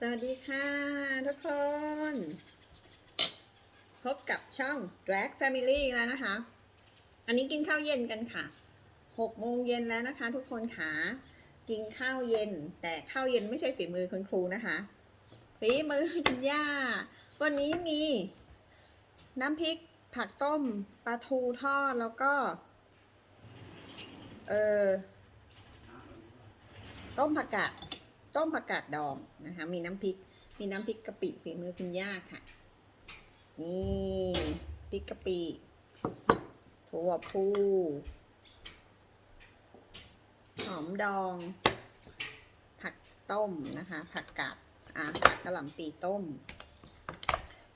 สวัสดีค่ะทุกคน พบกับช่อง Drag Family แล้วนะคะ อันนี้กินข้าวเย็นกันค่ะ6โมงเย็นแล้วนะคะ ทุกคนค่ะกินข้าวเย็น แต่ข้าวเย็นไม่ใช่ฝีมือคุณครูนะคะฝีมือคุณย่า วันนี้มี น้ำพริกผักต้มปลาทูทอดแล้วก็ เออต้มผักกาด ต้มผักกาดดองนะคะ มีน้ำพริก มีน้ำพริกกะปิฝีมือคุณย่าค่ะ นี่พริกกะปิถั่วพูหอมดอง ผักต้มนะคะ ผักกาดอ่าผักกะหล่ำปีต้ม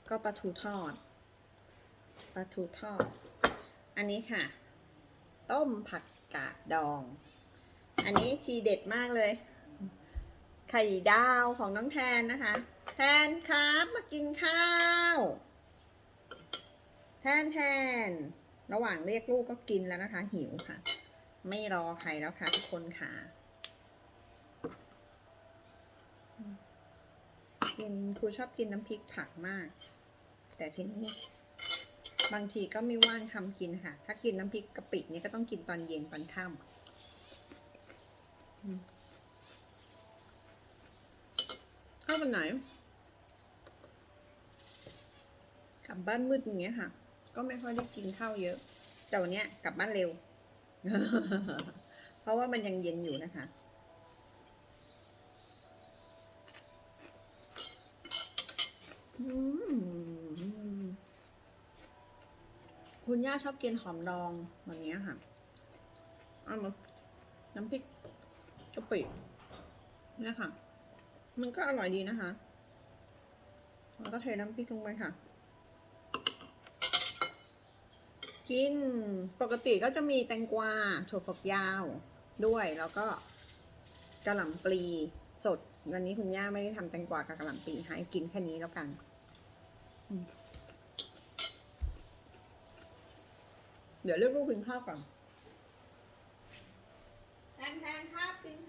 ก็ปลาทูทอดปลาทูทอด อันนี้ค่ะ ต้มผักกาดดอง อันนี้ทีเด็ดมากเลย ไข่ดาวของน้องแทนนะคะ แทนครับมากินข้าว แทนแทน ระหว่างเรียกลูกก็กินแล้วนะคะ หิวค่ะ ไม่รอใครแล้วค่ะทุกคนค่ะ กินครูชอบกินน้ำพริกผักมาก แต่ทีนี้บางทีก็ไม่ว่างทำกินค่ะ ถ้ากินน้ำพริกกะปินี่ก็ต้องกินตอนเย็นตอนค่ำอืม เข้า วันไหน กลับบ้านมืดอย่างเงี้ยค่ะ ก็ไม่ค่อยได้กินข้าวเยอะ แต่วันเนี้ยกลับบ้านเร็ว เพราะว่ามันยังเย็นอยู่นะคะคุณย่าชอบกินหอมดองแบบเนี้ยค่ะเอามาน้ำพริกกะปิเนี่ยค่ะ มันก็อร่อยดีนะคะ แล้วก็เทน้ำพริกลงไปค่ะ กิน ปกติก็จะมีแตงกวาถั่วฝักยาวด้วย แล้วก็กระหล่ำปลีสด วันนี้คุณย่าไม่ได้ทำแตงกวากับกระหล่ำปลีให้กินแค่นี้แล้วกันเดี๋ยวเรียกลูกกินข้าวก่อนแทนแทนครับกินข้าวครับ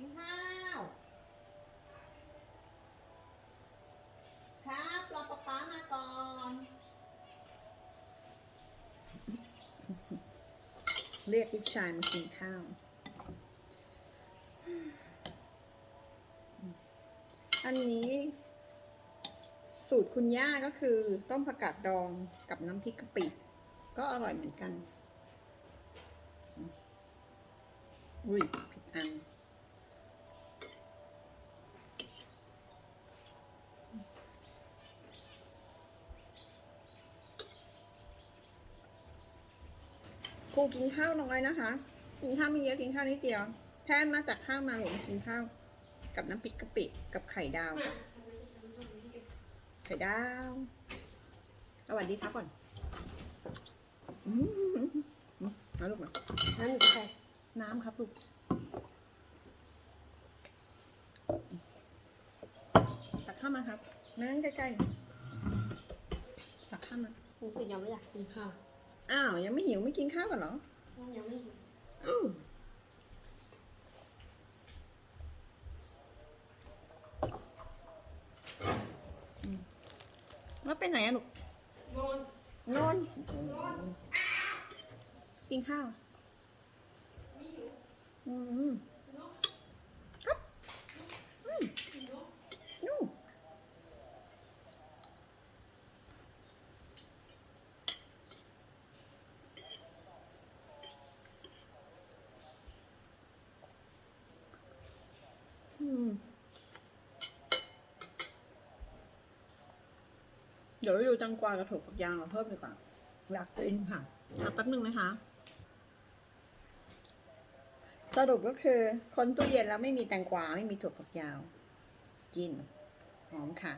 กินข้าว ครับรอป๊าป๊ามาก่อนเรียกลูกชายมากินข้าว อันนี้ สูตรคุณย่าก็คือ ต้มผักกาดดองกับน้ำพริกกะปิ ก็อร่อยเหมือนกัน อุ้ยผิดอันูกินข้าวน้อยนะคะ กินข้าวไม่เยอะกินข้าวนิดเดียว แทนมาจากข้าวมาหลงกินข้าว กับน้ำพริกกะปิกับไข่ดาว ไข่ดาว สวัสดีครับก่อนอืมาลูกมานั่นหนูใส่น้ำครับลูกตักข้าวมาครับนั่งใกล้ๆตักข้าวมาหนูสิยังไม่อยากกินข้าว อ้าว ยังไม่หิวไม่กินข้าวกันเหรอยังไม่หิวอ้าวอืมแล้วไปไหนอะลูกนอนนอนกินข้าวไม่หิวอืมครับอืมนู่นอืมเดี๋ยวไปดูจังกวากับถั่วฝักยาวมาเพิ่มดีกว่าอยากกินค่ะพักแป๊บนึงนะคะ สรุปก็คือคนตู้เย็นแล้วไม่มีแตงกวาไม่มีถั่วฝักยาว กินหอมค่ะ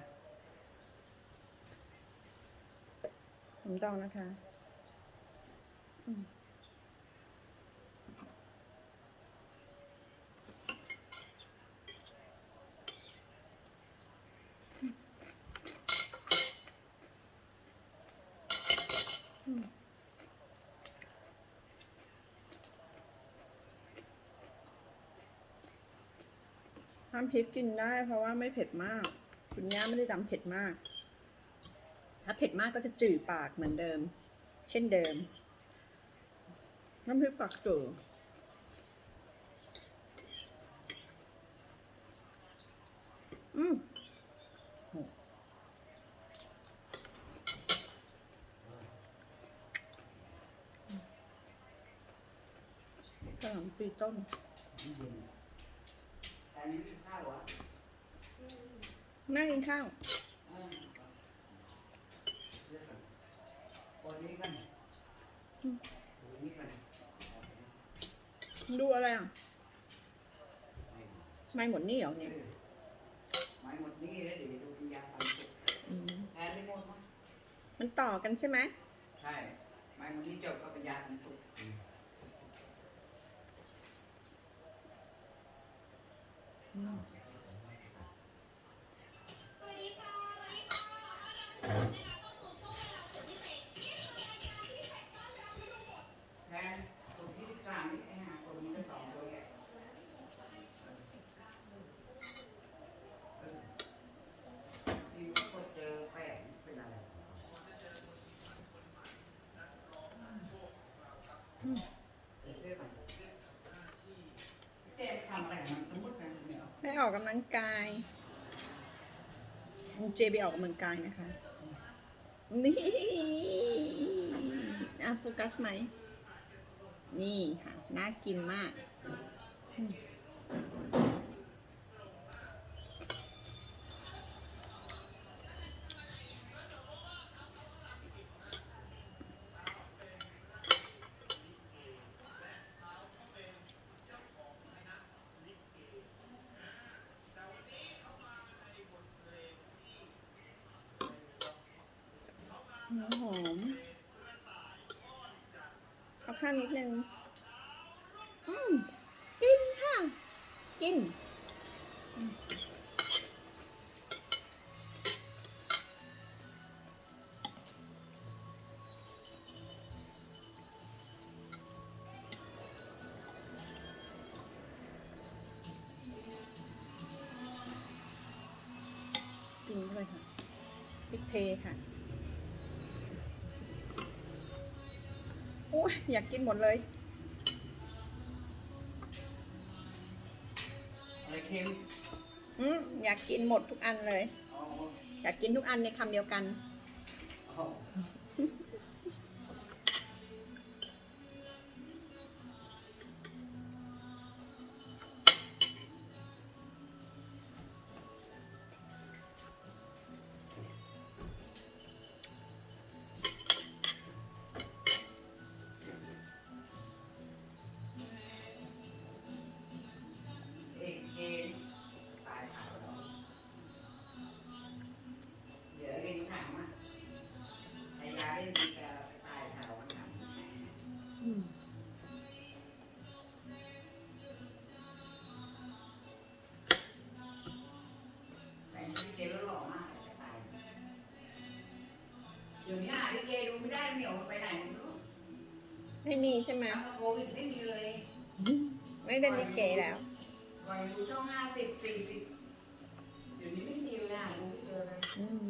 หอมต้องนะคะ อืมำพริกกินได้ เพราะว่าไม่เผ็ดมาก คุณย่าไม่ได้ตำเผ็ดมาก ถ้าเผ็ดมากก็จะจืดปากเหมือนเดิม เช่นเดิม น้ำพริกปักจืดอืมขนมปีต้น นี้ไม่ข้าวเหรอแม่กินข้าวอ่าเลือกก่อนคนนี้กันคนนี้กันดูอะไรอะ ไม่หมดนี่เหรอเนี่ย ไม้หมดนี่แล้วเดี๋ยวจะดูปัญญาความสุขอืมแทนไม่หมดมั้งมันต่อกันใช่ไหมใช่ ไม้หมดนี้จบก็ปัญญาความสุข แทนคนที่สิบสามนี่ไอ้ห่าคนนี้ก็สองตัวแหละที่ก็เจอแป้งเป็นอะไรจ๊ไปเจ๊ไปทำอะไรของมันสมมตินะเนี่ย ไม่ ออกกำลังกายเจไปออกกำลังกายนะคะ นี่อะโฟกัสไหม นี่ค่ะ น่ากินมาก หัวหอมเอาข้าวนิดนึงอืมกินค่ะ กินอืมกินเข้าไปค่ะพริกเทค่ะ ยอยากกินหมดเลย อะไรเค็มอืมอยากกินหมดทุกอันเลย อ๋ออยากกินทุกอันในคำเดียวกัน อ๋อ ไม่มีใช่ไหมทั้งโควิดไม่มีเลยไม่ได้ลิเกแล้วก่อนดูช่องห้าสิบสี่สิบเดี๋ยวนี้ไม่มีเลยอะดูไม่เจอเลยอืม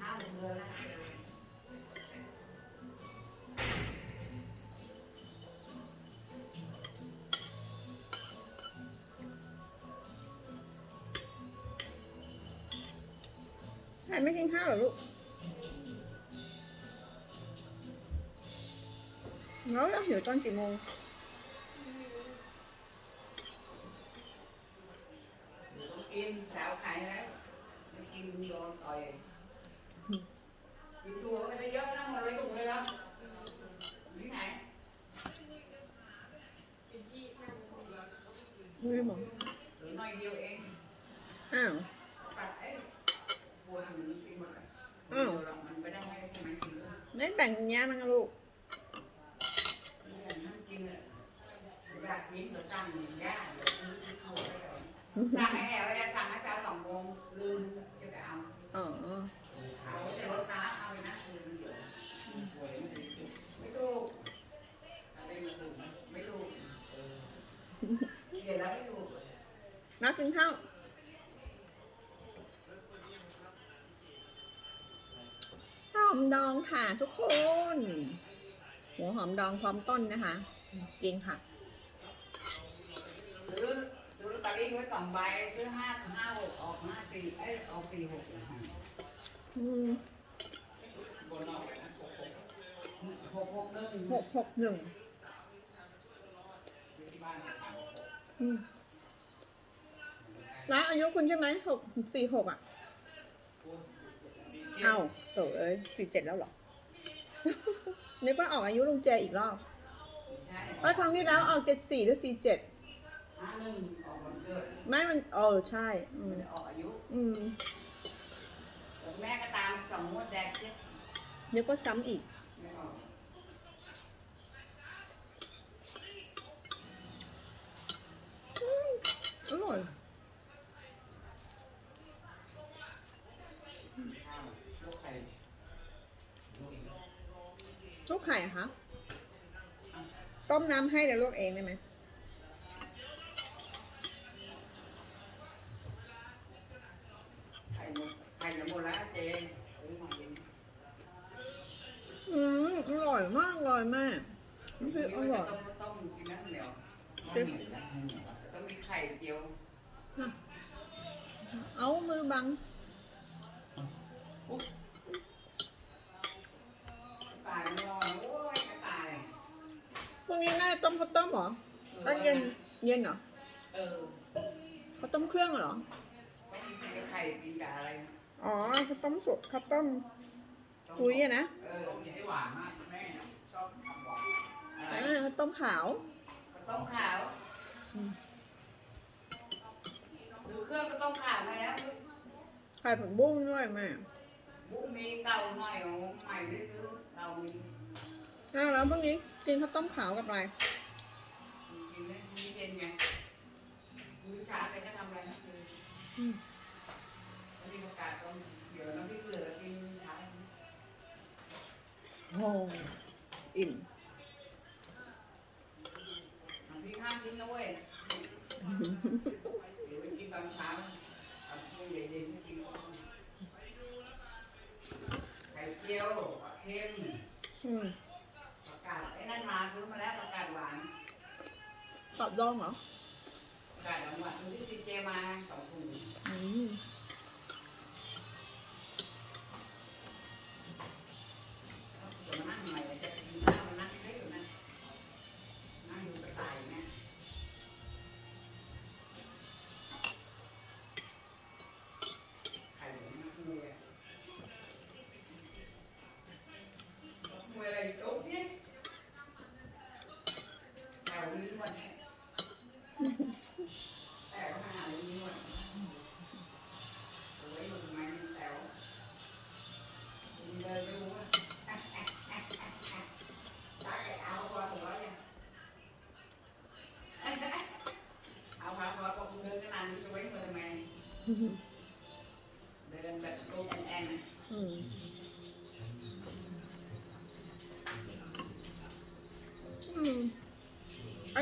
ห้าหกเดือนแล้วเจอแม่ไม่กินข้าวเหรอลูก แล้วเราหิวตอนกี่โมงเดี๋ยวต้องกินสาวขายแล้วไม่กิน สั่งไอ้แหววเลยสั่งให้เขาสองวงลืมแค่ไปเอาเออไม่ต้องไม่ต้องเออน่ากินข้าวหอมดองค่ะทุกคน หัวหอมดองพร้อมต้นนะคะ กินค่ะ ไว้สองใบซื้อห้าห้าหกออกห้าสี่เอ้ยออกสี่หกอืมหกหกหนึ่งหกหกหนึ่งอืมร้านอายุคุณใช่ไหมหกสี่หกอะ เอ้าโถเอ้ยสี่เจ็ดแล้วเหรอ นึกว่าออกอายุลุงเจอีกรอบใช่ว่าครั้งที่แล้วออกเจ็ดสี่หรือสี่เจ็ด ห้าหนึ่งออกวัน เกิดไม่มันเออใช่อืไม่มได้ออกอายุอืมแต่แม่ก็ตามสองงวดแดกเจ๊นึกว่าซ้ำอีก ไม่ออกอร่อย ข้าวลูกไข่ลูกอีกลูกไข่อะคะต้มน้ำให้เดี๋ยวลวกเองได้ไหม ไข่หมดไข่จะหมดแล้วเจ๊ซื้อมาเย็น อืมอร่อยมากเลยแม่น้ำพริก อร่อยต้มต้มกินน้ำเหนียวไม่เหนียวนะไม่เหนียวต้องมีไข่เจียวเอามือบังตายไม่รอดโอ้ยจะตายพรุ่งนี้แม่ต้มข้าวต้มเหรอตอนเย็นเย็นเหรอเออข้าวต้มเครื่องเหรอต้องกินกับไข่กินกับอะไรอ๋อข้าวต้มสุกข้าวต้มกุยอะนะเอออย่าให้หวานมาก ต้มขาวก็ต้มขาวอืม ดูเครื่องก็ต้มขาวมาแล้วไข่ผักบุ้งด้วยแม่บุ้มีเก่าหน่อยโอ้ใหม่ไม่ได้ซื้อเรามีอ้าวแล้วพรุ่งนี้กินข้าวต้มขาวกับอะไร กินได้มีเย็นไงมื้อเช้าไปก็ทำอะไรนะคืออืม วันนี้ประกาศต้มเดี๋ยวน้ำพริกเหลือกินเช้าโอ้อิ่ม น้ำพริก ห้ามทิ้งนะเว้ยเดี๋ยวไปกินตอนเช้าเอาพวกเย็นๆให้กินไข่เจียวปลาเค็มอืมประกาศไอ้นั่นมาซื้อมาแล้วประกาศหวานกรอบดองเหรอประกาศหวานหวานซื้อที่ซีเจมาสองถุง อืม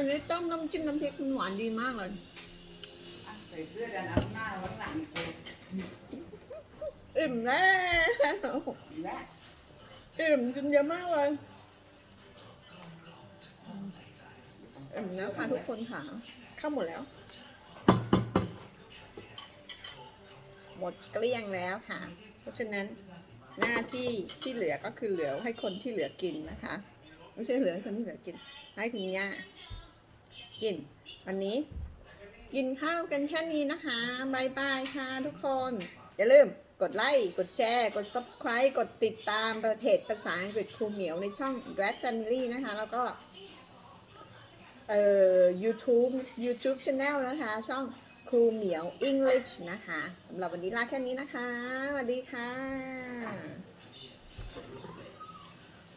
นนี้ต้มน้ำจิ้มน้ำพริกมันหวานดีมากเลยอะใส่เสื้อเดินเอาหน้าไว้ข้างหลังอีกคนอิ่มแล้วดีแล้วอิ่มกินเยอะมากเลยอิ่มแล้วค่ะทุกคนค่ะเข้าหมดแล้ว หมดเกลี้ยงแล้วค่ะ เพราะฉะนั้นหน้าที่ที่เหลือก็คือเหลือให้คนที่เหลือกินนะคะ ไม่ใช่เหลือให้คนที่เหลือกิน ให้คุณย่า กิน วันนี้ กินข้าวกันแค่นี้นะคะบายบายค่ะทุกคน อย่าลืมกดไลค์ กดแชร์ กด subscribe กดติดตามเพจภาษาอังกฤษครูเหมียวในช่อง Red Family นะคะ แล้วก็ เอ่อ YouTube YouTube Channel นะคะ ช่องครูเหมียว English นะคะสำหรับวันนี้ลาแค่นี้นะคะสวัสดีค่ะ